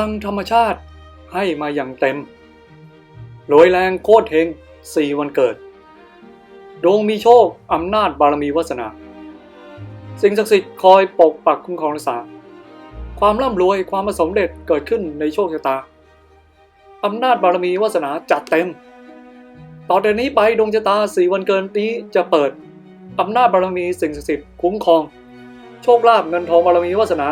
ลังธรรมชาติให้มาอย่างเต็มโรยแรงโคตรเฮงสี่วันเกิด ดวงมีโชค อำนาจบารมีวาสนา สิ่งศักดิ์สิทธิ์คอยปกปักคุ้มครองรักษา ความร่ำรวยความประสมเร็จเกิดขึ้นในโชคชะตา อำนาจบารมีวาสนาจัดเต็ม ต่อจากนี้ไปดวงชะตาสี่วันเกินนี้จะเปิด อำนาจบารมีสิ่งศักดิ์สิทธิ์คุ้มครอง โชคลาภเงินทองบารมีวาสนา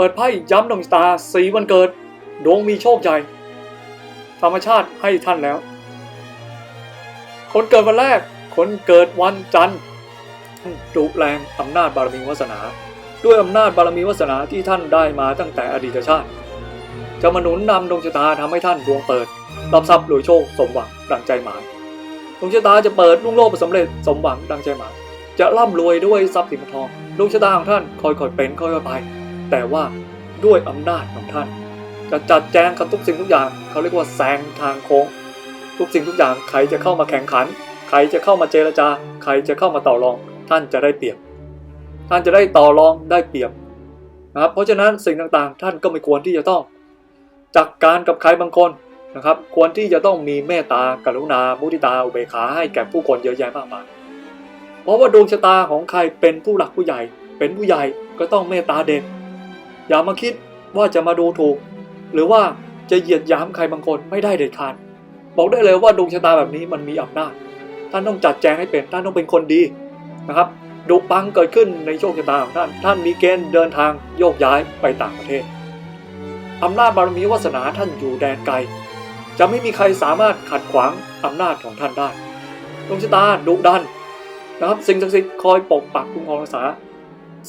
เปิดไพ่ย้ำดวงชะตาสีวันเกิด ดวงมีโชคใหญ่ ธรรมชาติให้ท่านแล้ว คนเกิดวันแรก คนเกิดวันจันทร์ดุแรงอำนาจบารมีวาสนา ด้วยอำนาจบารมีวาสนาที่ท่านได้มาตั้งแต่อดีตชาติ จะมาหนุนนำดวงชะตาทำให้ท่านดวงเปิด รับทรัพย์รวยโชคสมหวังดังใจหมายดวงชะตาจะเปิดลุ่งโลกสำเร็จสมหวังดังใจหมายจะร่ำรวยด้วยทรัพย์สินทองดวงชะตาของท่านค่อยๆเป็นค่อยๆไป แต่ว่าด้วยอำนาจของท่าน จะจัดแจงกับทุกสิ่งทุกอย่างเขาเรียกว่าแซงทางโค้ง ทุกสิ่งทุกอย่างใครจะเข้ามาแข่งขัน ใครจะเข้ามาเจรจา ใครจะเข้ามาต่อรอง ท่านจะได้เปรียบ ท่านจะได้ต่อรองได้เปรียบนะครับเพราะฉะนั้นสิ่งต่างๆ ท่านก็ไม่ควรที่จะต้อง จัดการกับใครบางคนนะครับ ควรที่จะต้องมีเมตตากรุณา มุทิตาอุเบกขาให้แก่ผู้คนเยอะแยะมากมายเพราะว่าดวงชะตาของใครเป็นผู้หลักผู้ใหญ่ เป็นผู้ใหญ่ก็ต้องเมตตาเด็ก อย่ามาคิดว่าจะมาดูถูก หรือว่าจะเหยียดหยามใครบางคนไม่ได้เด็ดขาดบอกได้เลยว่าดวงชะตาแบบนี้มันมีอำนาจท่านต้องจัดแจงให้เป็นท่านต้องเป็นคนดีนะครับดุปังเกิดขึ้นในโชคชะตาของท่านท่านมีเกณฑ์เดินทางโยกย้ายไปต่างประเทศอำนาจบารมีวาสนาท่านอยู่แดนไกล จะไม่มีใครสามารถขัดขวางอำนาจของท่านได้ดวงชะตาดุดันนะครับสิ่งศักดิ์สิทธิ์คอยปกปักคุ้มครองรักษา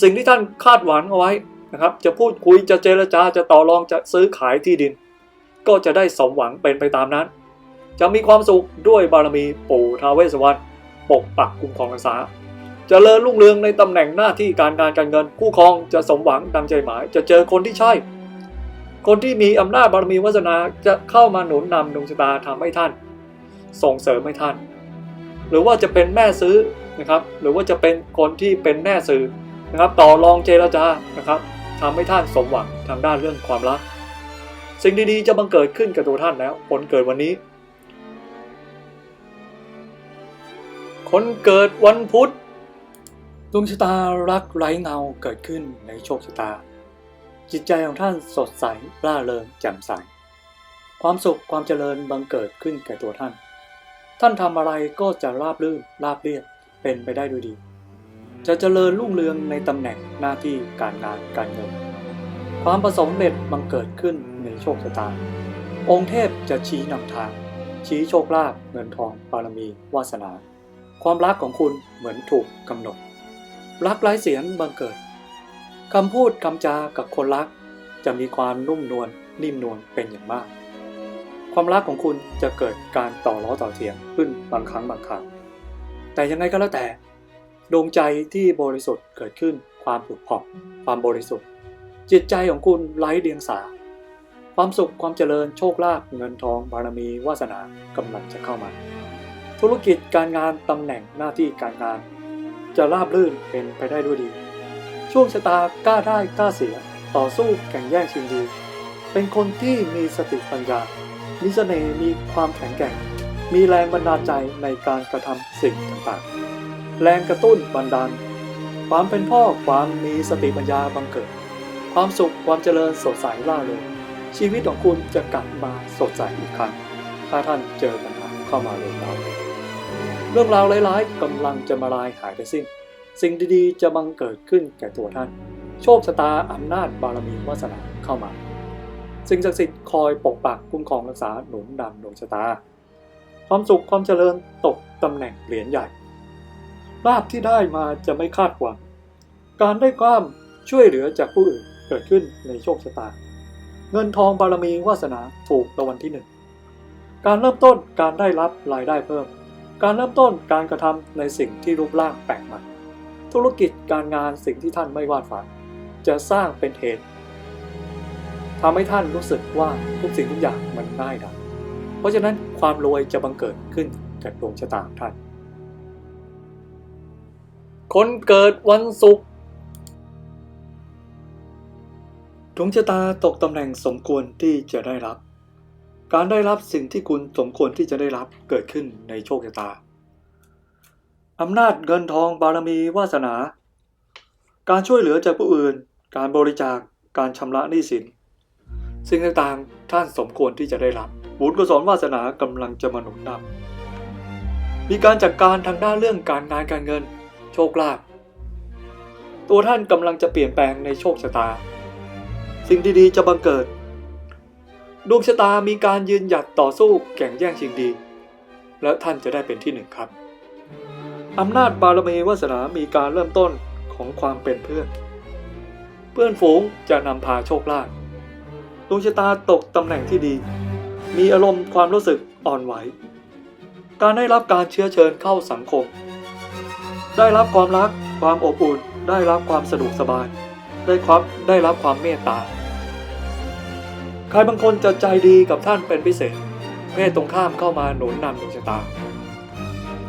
สิ่งที่ท่านคาดหวังเอาไว้ นะครับ จะพูดคุยจะเจรจาจะต่อรองจะซื้อขายที่ดิน ก็จะได้สมหวังเป็นไปตามนั้น จะมีความสุขด้วยบารมีปู่ท้าวเวสสวรรณปกปักคุ้มครองรักษาจเจริญรุ่งเรืองในตำแหน่งหน้าที่การงานการเงินคู่ครองจะสมหวังดังใจหมาย จะเจอคนที่ใช่ คนที่มีอำนาจบารมีวาสนาจะเข้ามาหนุนนำดวงชะตาทำให้ท่าน ส่งเสริมให้ท่าน หรือว่าจะเป็นแม่ซื้อนะครับ หรือว่าจะเป็นคนที่เป็นแม่ซื้อนะครับ ต่อรองเจรจานะครับ ทำให้ท่านสมหวังทางด้านเรื่องความรัก สิ่งดีๆจะบังเกิดขึ้นกับตัวท่านแล้วคนเกิดวันนี้ คนเกิดวันพุธดวงชะตารักไร้เงาเกิดขึ้นในโชคชะตา จิตใจของท่านสดใสร่าเริงแจ่มใส ความสุขความเจริญบังเกิดขึ้นแก่ตัวท่าน ท่านทำอะไรก็จะราบรื่นราบเรียบเป็นไปได้ด้วยดี จะเจริญรุ่งเรืองในตำแหน่งหน้าที่การงานการเงิน ความประสมเร็จบังเกิดขึ้นในโชคชะตา องค์เทพจะชี้นำทาง ชี้โชคลาภเงินทองบารมี วาสนา ความรักของคุณเหมือนถูกกำหนด รักไร้เสียงบังเกิดคำพูดคำจากับคนรัก จะมีความนุ่มนวลนิ่มนวลเป็นอย่างมาก ความรักของคุณจะเกิดการต่อล้อต่อเถียงขึ้นบางครั้งบางคราวแต่ยังไงก็แล้วแต่ ดวงใจที่บริสุทธิ์เกิดขึ้น ความผุดผ่องความบริสุทธิ์ จิตใจของคุณไร้เดียงสา ความสุขความเจริญโชคลาภเงินทองบารมีวาสนากำลังจะเข้ามา ธุรกิจการงานตำแหน่งหน้าที่การงาน จะราบรื่นเป็นไปได้ด้วยดี ช่วงชะตากล้าได้กล้าเสียต่อสู้แข่งแย่งชิงดี เป็นคนที่มีสติปัญญา มีเสน่ห์มีความแข็งแกร่ง มีแรงบันดาลใจในการกระทำสิ่งต่างๆ แรงกระตุ้นบันดาล ความเป็นพ่อความมีสติปัญญาบังเกิด ความสุขความเจริญสดใสล่าเริงชีวิตของคุณจะกลับมาสดใสอีกครั้ง ถ้าท่านเจอปัญหาเข้ามาเรื่องราวเรื่องราวร้ายๆกำลังจะมาลายหายไปสิ้น สิ่งดีๆ จะบังเกิดขึ้นแก่ตัวท่าน โชคชะตาอำนาจบารมีวาสนาเข้ามา สิ่งศักดิ์สิทธิ์คอยปกปักคุ้มครองรักษาหนุนดำดวงชะตา ความสุขความเจริญตกตำแหน่งเหรียญใหญ่ ลาภที่ได้มาจะไม่คาดหวัง การได้ความช่วยเหลือจากผู้อื่นเกิดขึ้นในโชคชะตา เงินทองบารมีวาสนาถูกรางวัลที่หนึ่ง การเริ่มต้นการได้รับรายได้เพิ่ม การเริ่มต้นการกระทำในสิ่งที่รูปร่างแปลกใหม่ ธุรกิจการงานสิ่งที่ท่านไม่วาดฝัน จะสร้างเป็นเหตุทำให้ท่านรู้สึกว่าทุกสิ่งทุกอย่างมันง่ายดายเพราะฉะนั้นความรวยจะบังเกิดขึ้นกับดวงชะตาของท่าน คนเกิดวันศุกร์ดวงชะตาตกตำแหน่งสมควรที่จะได้รับ การได้รับสิ่งที่คุณสมควรที่จะได้รับเกิดขึ้นในโชคชะตาอำนาจเงินทองบารมีวาสนา การช่วยเหลือจากผู้อื่น การบริจาคการชำระหนี้สิน สิ่งต่างๆท่านสมควรที่จะได้รับ บุญกุศลวาสนากำลังจะมาหนุนนำมีการจัดการทางด้านเรื่องการงานการเงิน โชคลาภตัวท่านกำลังจะเปลี่ยนแปลงในโชคชะตา สิ่งดีๆจะบังเกิด ดวงชะตามีการยืนหยัดต่อสู้แข่งแย่งชิงดี และท่านจะได้เป็นที่หนึ่งครับอำนาจบารมีวาสนามีการเริ่มต้นของความเป็นเพื่อน เพื่อนฝูงจะนำพาโชคลาภดวงชะตาตกตำแหน่งที่ดี มีอารมณ์ความรู้สึกอ่อนไหว การได้รับการเชื้อเชิญเข้าสังคม ได้รับความรัก ความอบอุ่น ได้รับความสะดวกสบาย ได้ความได้รับความเมตตา ใครบางคนจะใจดีกับท่านเป็นพิเศษ เพศตรงข้ามเข้ามาหนุนนำดวงชะตา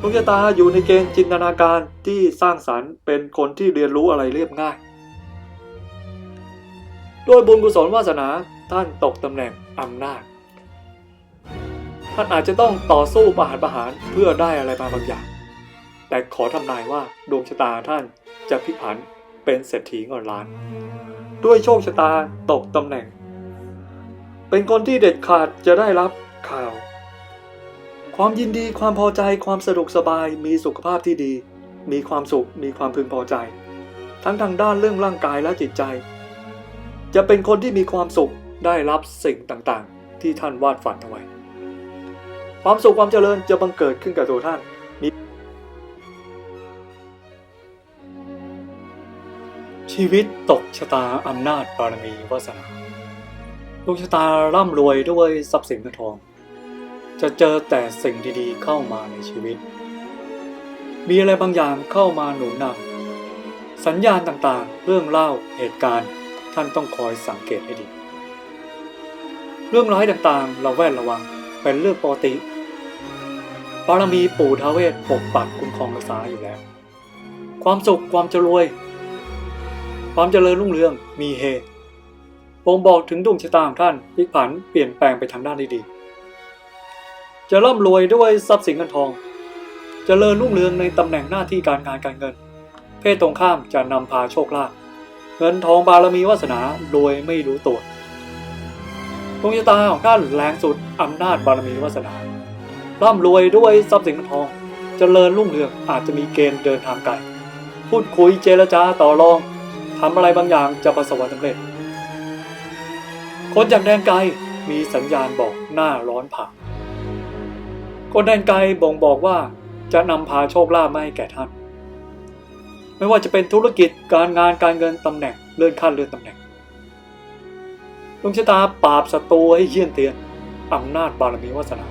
ดวงชะตาอยู่ในเกณฑ์จินตนาการที่สร้างสรรค์เป็นคนที่เรียนรู้อะไรเรียบง่าย ด้วยบุญกุศลวาสนาท่านตกตำแหน่งอำนาจ ท่านอาจจะต้องต่อสู้ประหารประหารเพื่อได้อะไรมาบางอย่าง แต่ขอทำนายว่าดวงชะตาท่านจะพลิกผันเป็นเศรษฐีเงินล้าน ด้วยโชคชะตาตกตำแหน่ง เป็นคนที่เด็ดขาดจะได้รับข่าว ความยินดีความพอใจความสะดวกสบายมีสุขภาพที่ดี มีความสุขมีความพึงพอใจ ทั้งทางด้านเรื่องร่างกายและจิตใจ จะเป็นคนที่มีความสุขได้รับสิ่งต่างๆ ที่ท่านวาดฝันเอาไว้ความสุขความเจริญจะบังเกิดขึ้นกับตัวท่าน ชีวิตตกชะตาอำนาจบารมีวาสนาดวงชะตาร่ำรวยด้วยทรัพย์สินเงินทอง จะเจอแต่สิ่งดีๆเข้ามาในชีวิต มีอะไรบางอย่างเข้ามาหนุนนำสัญญาณต่างๆ เรื่องเล่าเหตุการณ์ท่านต้องคอยสังเกตให้ดี เรื่องร้ายต่างๆ เราแวดระวังเป็นเรื่องปกติบารมีปู่ทาวเวสปกปักคุ้มครองรักษาอยู่แล้ว ความสุขความเจรวย ความเจริญรุ่งเรืองมีเฮบ่งบอกถึงดวงชะตาของท่านพลิกผันเปลี่ยนแปลงไปทางด้านที่ดีจะร่ำรวยด้วยทรัพย์สินเงินทองจเจริญรุ่งเรืองในตำแหน่งหน้าที่การงานการเงิน เพศตรงข้ามจะนำพาโชคลาภเงินทองบารมีวาสนารวยไม่รู้ตัวดวงชะตาของท่านแรงสุดอำนาจบารมีวาสนาร่ำรวยด้วยทรัพย์สินเงินทองจเจริญรุ่งเรืองอาจจะมีเกณฑ์เดินทางไกลพูดคุยเจรจาต่อรอง ทำอะไรบางอย่างจะประสบความสำเร็จ คนจากแดนไกมีสัญญาณบอกหน้าร้อนผ่าคนแดนไกบ่งบอกว่าจะนำพาโชคลาภมาให้แก่ท่าน ไม่ว่าจะเป็นธุรกิจการงานการเงินตำแหน่งเลื่อนขั้นเลื่อนตำแหน่งดวงชะตาปราบศัตรูให้เยี่ยนเตียนอำนาจบารมีวาสนา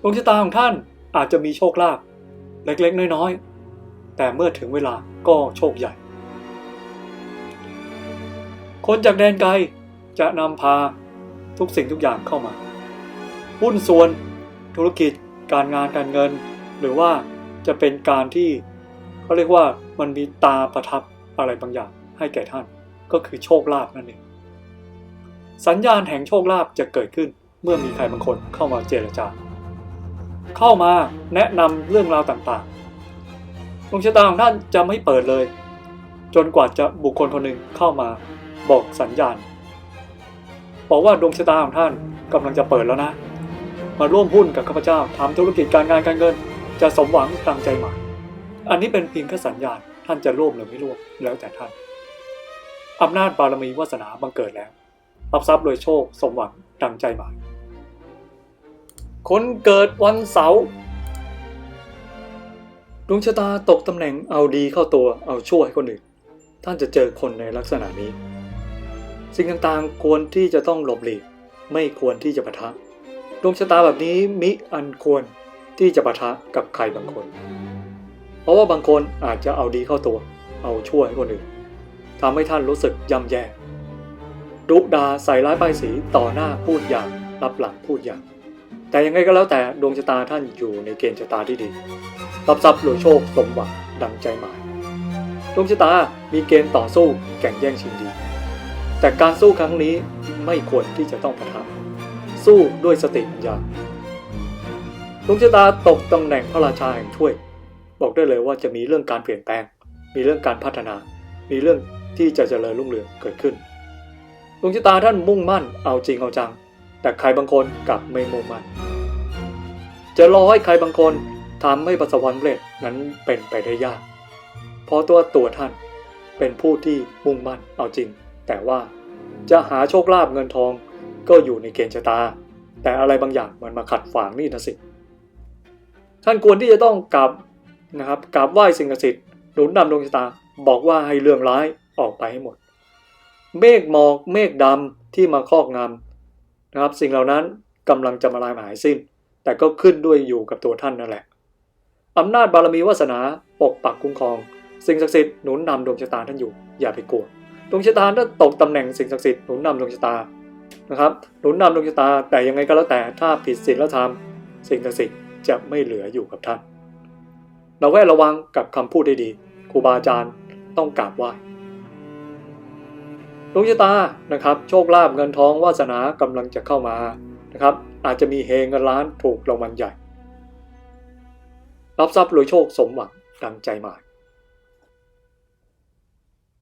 ดวงชะตาของท่านอาจจะมีโชคลาภเล็กๆ น้อยๆ แต่เมื่อถึงเวลาก็โชคใหญ่ คนจากแดนไกลจะนำพาทุกสิ่งทุกอย่างเข้ามาหุ้นส่วนธุรกิจการงานการเงิน หรือว่าจะเป็นการที่เขาเรียกว่ามันมีตาประทับอะไรบางอย่างให้แก่ท่านก็คือโชคลาภนั่นเองสัญญาณแห่งโชคลาภจะเกิดขึ้นเมื่อมีใครบางคนเข้ามาเจรจา เข้ามาแนะนำเรื่องราวต่างๆ ดวงชะตาของท่านจะไม่เปิดเลย จนกว่าจะบุคคลคนหนึ่งเข้ามาบอกสัญญาณ บอกว่าดวงชะตาของท่านกำลังจะเปิดแล้วนะ มาร่วมหุ้นกับข้าพเจ้าทำธุรกิจการงานการเงิน จะสมหวังตามใจหมายอันนี้เป็นเพียงแค่สัญญาณท่านจะร่วมหรือไม่ร่วมแล้วแต่ท่านอำนาจบารมีวาสนาบังเกิดแล้วรับทรัพย์โดยโชคสมหวังดังใจหมายคนเกิดวันเสาร์ ดวงชะตาตกตำแหน่งเอาดีเข้าตัวเอาชั่วให้คนอื่น ท่านจะเจอคนในลักษณะนี้ สิ่งต่างๆควรที่จะต้องหลบหลีก ไม่ควรที่จะปะทะ ดวงชะตาแบบนี้มิอันควรที่จะปะทะกับใครบางคน เพราะว่าบางคนอาจจะเอาดีเข้าตัว เอาชั่วให้คนอื่นทำให้ท่านรู้สึกย่ำแย่ดุดาใส่ร้ายป้ายสีต่อหน้าพูดอย่างรับหลังพูดอย่าง แต่ยังไงก็แล้วแต่ดวงชะตาท่านอยู่ในเกณฑ์ชะตาที่ดี รับทรัพย์หรือโชคสมหวังดังใจหมายดวงชะตามีเกณฑ์ต่อสู้แข่งแย่งชิงดี แต่การสู้ครั้งนี้ไม่ควรที่จะต้องปะทะสู้ด้วยสติปัญญาดวงชะตาตกตำแหน่งพระราชาแห่งถ้วย บอกได้เลยว่าจะมีเรื่องการเปลี่ยนแปลง มีเรื่องการพัฒนา มีเรื่องที่จะเจริญรุ่งเรืองเกิดขึ้นดวงชะตาท่านมุ่งมั่นเอาจริงเอาจัง แต่ใครบางคนกลับไม่มุ่งมั่นจะรอให้ใครบางคน ทำให้ประสบความสำเร็จนั้นเป็นไปได้ยาก เพราะตัวตัวท่านเป็นผู้ที่มุ่งมั่นเอาจริง แต่ว่าจะหาโชคลาภเงินทองก็อยู่ในเกณฑ์ชะตา แต่อะไรบางอย่างมันมาขัดขวางนี่นะสิ ท่านควรที่จะต้องกราบนะครับกราบไหว้สิ่งศักดิ์สิทธิ์หนุนนำดวงชะตาบอกว่าให้เรื่องร้ายออกไปให้หมด เมฆหมอกเมฆดำที่มาครอบงำนะครับ สิ่งเหล่านั้นกำลังจะมาลายหายสิ้น แต่ก็ขึ้นด้วยอยู่กับตัวท่านนั่นแหละ อำนาจบารมีวาสนาปกปักคุ้มครอง สิ่งศักดิ์สิทธิ์หนุนนำดวงชะตาท่านอยู่ อย่าไปกลัวดวงชะตาถ้าตกตำแหน่งสิ่งศักดิ์สิทธิ์หนุนนำดวงชะตานะครับหนุนนำดวงชะตาแต่ยังไงก็แล้วแต่ถ้าผิดศีลธรรมสิ่งศักดิ์สิทธิ์จะไม่เหลืออยู่กับท่าน เราแวดระวังกับคำพูดได้ดีครูบาอาจารย์ต้องกราบไหว้ดวงชะตานะครับ โชคลาภเงินทองวาสนากำลังจะเข้ามานะครับ อาจจะมีเฮเงินล้านถูกรางวัลใหญ่ รับทรัพย์รวยโชคสมหวังดังใจหมาย